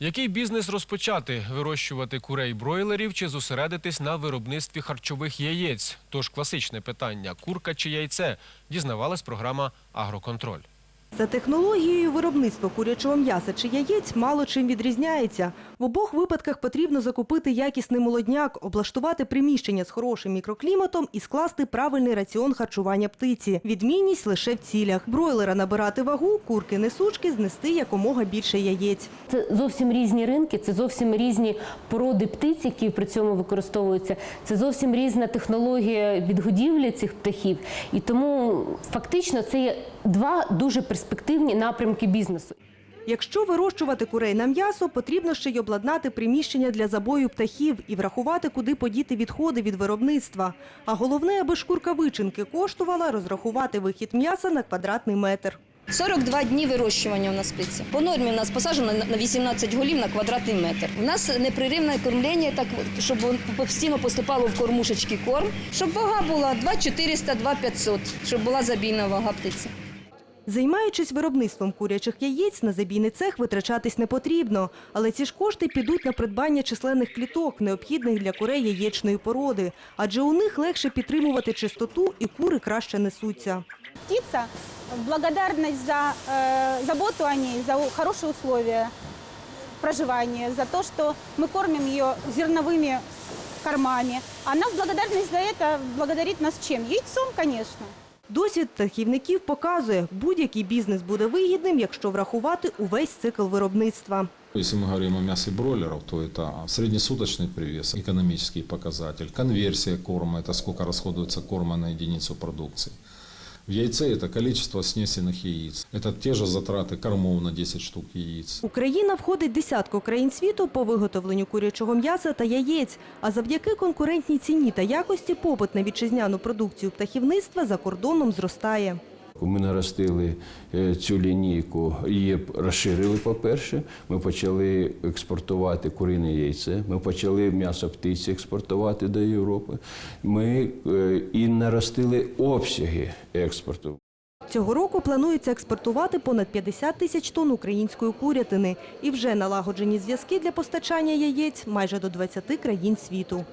Який бізнес розпочати? Вирощувати курей-бройлерів чи зосередитись на виробництві харчових яєць? Тож класичне питання – курка чи яйце? Дізнавалась програма «Агроконтроль». За технологією виробництво курячого м'яса чи яєць мало чим відрізняється. В обох випадках потрібно закупити якісний молодняк, облаштувати приміщення з хорошим мікрокліматом і скласти правильний раціон харчування птиці. Відмінність лише в цілях. Бройлера набирати вагу, курки несучки знести якомога більше яєць. Це зовсім різні ринки, це зовсім різні породи птиць, які при цьому використовуються. Це зовсім різна технологія відгодівлі цих птахів. І тому фактично це є два дуже перспективні напрямки бізнесу. Якщо вирощувати курей на м'ясо, потрібно ще й обладнати приміщення для забою птахів і врахувати, куди подіти відходи від виробництва. А головне, аби шкурка вичинки коштувала, розрахувати вихід м'яса на квадратний метр. 42 дні вирощування у нас птиці. По нормі у нас посаджено на 18 голів на квадратний метр. У нас непреривне кормлення, так щоб постійно поступало в кормушечки корм, щоб вага була 2400, 2500, щоб була забійна вага птиці. Займаючись виробництвом курячих яєць, на забійний цех витрачатись не потрібно. Але ці ж кошти підуть на придбання численних кліток, необхідних для курей яєчної породи. Адже у них легше підтримувати чистоту і кури краще несуться. птица, в благодарность за э, заботу о ней, за у- хорошие условия проживания, за то, что мы кормим ее зерновыми кормами. Она в благодарность за это благодарит нас чем? Яйцом, конечно. Досвід птахівників показує, будь-який бізнес буде вигідним, якщо врахувати увесь цикл виробництва. Если мы говорим о мясе бройлеров, то это среднесуточный привес, экономический показатель, конверсия корма, это сколько расходуется корма на единицу продукции. В яйце это количество снесенных яиц. Это те же затраты кормов на 10 штук яиц. Україна входить в десятку країн світу по виготовленню курячого м'яса та яєць. А завдяки конкурентній ціні та якості попит на вітчизняну продукцію птахівництва за кордоном зростає. Ми наростили е, цю лінійку, її розширили, по-перше. Ми почали експортувати курине яйце, ми почали м'ясо птиці експортувати до Європи. Ми е, і наростили обсяги експорту. Цього року планується експортувати понад 50 тисяч тонн української курятини. І вже налагоджені зв'язки для постачання яєць майже до 20 країн світу.